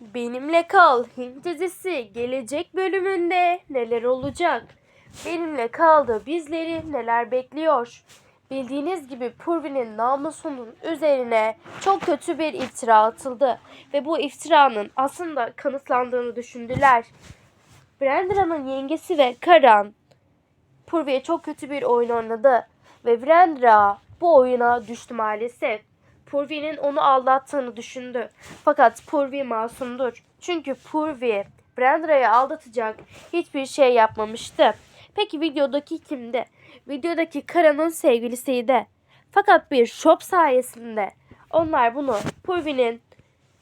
Benimle Kal Hint dizisi gelecek bölümünde neler olacak? Benimle kaldı bizleri neler bekliyor? Bildiğiniz gibi Purvi'nin namusunun üzerine çok kötü bir iftira atıldı ve bu iftiranın aslında kanıtlandığını düşündüler. Brendra'nın yengesi ve Karan Purvi'ye çok kötü bir oyun oynadı ve Brandra bu oyuna düştü maalesef. Purvi'nin onu aldattığını düşündü. Fakat Purvi masumdur. Çünkü Purvi Brandra'yı aldatacak hiçbir şey yapmamıştı. Peki videodaki kimdi? Videodaki Kara'nın sevgilisiydi. Fakat bir shop sayesinde onlar bunu Purvi'nin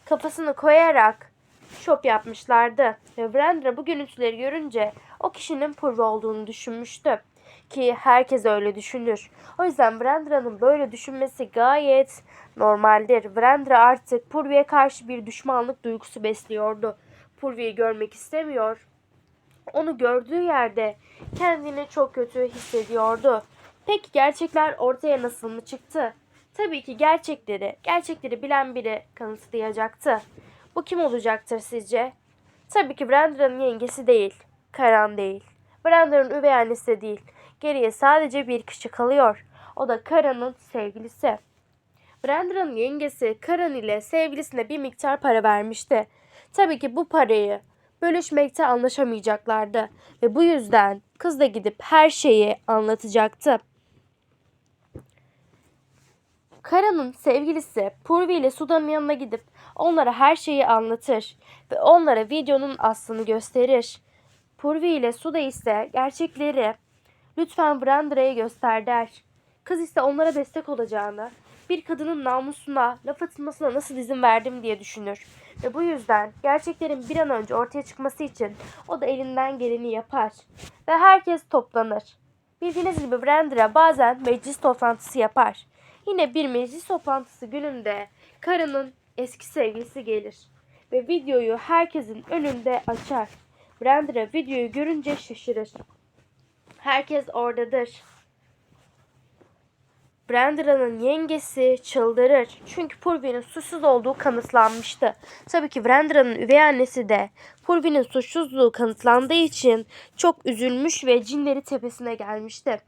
kafasını koyarak şop yapmışlardı. Ve Brandra bu görüntüleri görünce o kişinin Purvi olduğunu düşünmüştü. Ki herkes öyle düşünür. O yüzden Brandra'nın böyle düşünmesi gayet normaldir. Brandra artık Purvi'ye karşı bir düşmanlık duygusu besliyordu. Purvi'yi görmek istemiyor. Onu gördüğü yerde kendini çok kötü hissediyordu. Peki gerçekler ortaya nasıl mı çıktı? Tabii ki gerçekleri, gerçekleri bilen biri kanıtlayacaktı. Bu kim olacaktır sizce? Tabii ki Brandra'nın yengesi değil, Karan değil. Brandra'nın üvey annesi de değil. Geriye sadece bir kişi kalıyor. O da Karan'ın sevgilisi. Brandra'nın yengesi Karan ile sevgilisine bir miktar para vermişti. Tabii ki bu parayı bölüşmekte anlaşamayacaklardı ve bu yüzden kız da gidip her şeyi anlatacaktı. Kara'nın sevgilisi Purvi ile Sudan'ın yanına gidip onlara her şeyi anlatır ve onlara videonun aslını gösterir. Purvi ile Suda ise gerçekleri lütfen Brandra'ya göster der. Kız ise onlara destek olacağını, bir kadının namusuna, laf atılmasına nasıl izin verdim diye düşünür. Ve bu yüzden gerçeklerin bir an önce ortaya çıkması için o da elinden geleni yapar. Ve herkes toplanır. Bildiğiniz gibi Brandra bazen meclis toplantısı yapar. Yine bir meclis toplantısı gününde karının eski sevgilisi gelir. Ve videoyu herkesin önünde açar. Brandra videoyu görünce şaşırır. Herkes oradadır. Brandra'nın yengesi çıldırır. Çünkü Purvi'nin suçsuz olduğu kanıtlanmıştı. Tabii ki Brandra'nın üvey annesi de Purvi'nin suçsuzluğu kanıtlandığı için çok üzülmüş ve cinleri tepesine gelmişti.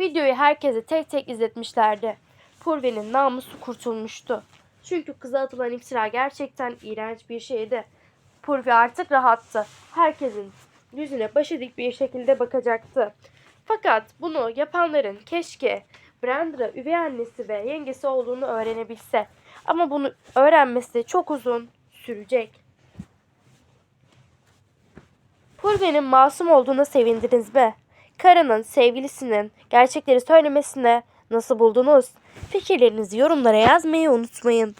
Videoyu herkese tek tek izletmişlerdi. Purvi'nin namusu kurtulmuştu. Çünkü kıza atılan iftira gerçekten iğrenç bir şeydi. Purvi artık rahattı. Herkesin yüzüne başı dik bir şekilde bakacaktı. Fakat bunu yapanların keşke Brandra üvey annesi ve yengesi olduğunu öğrenebilse. Ama bunu öğrenmesi çok uzun sürecek. Purvi'nin masum olduğuna sevindiniz mi? Kara'nın sevgilisinin gerçekleri söylemesine nasıl buldunuz? Fikirlerinizi yorumlara yazmayı unutmayın.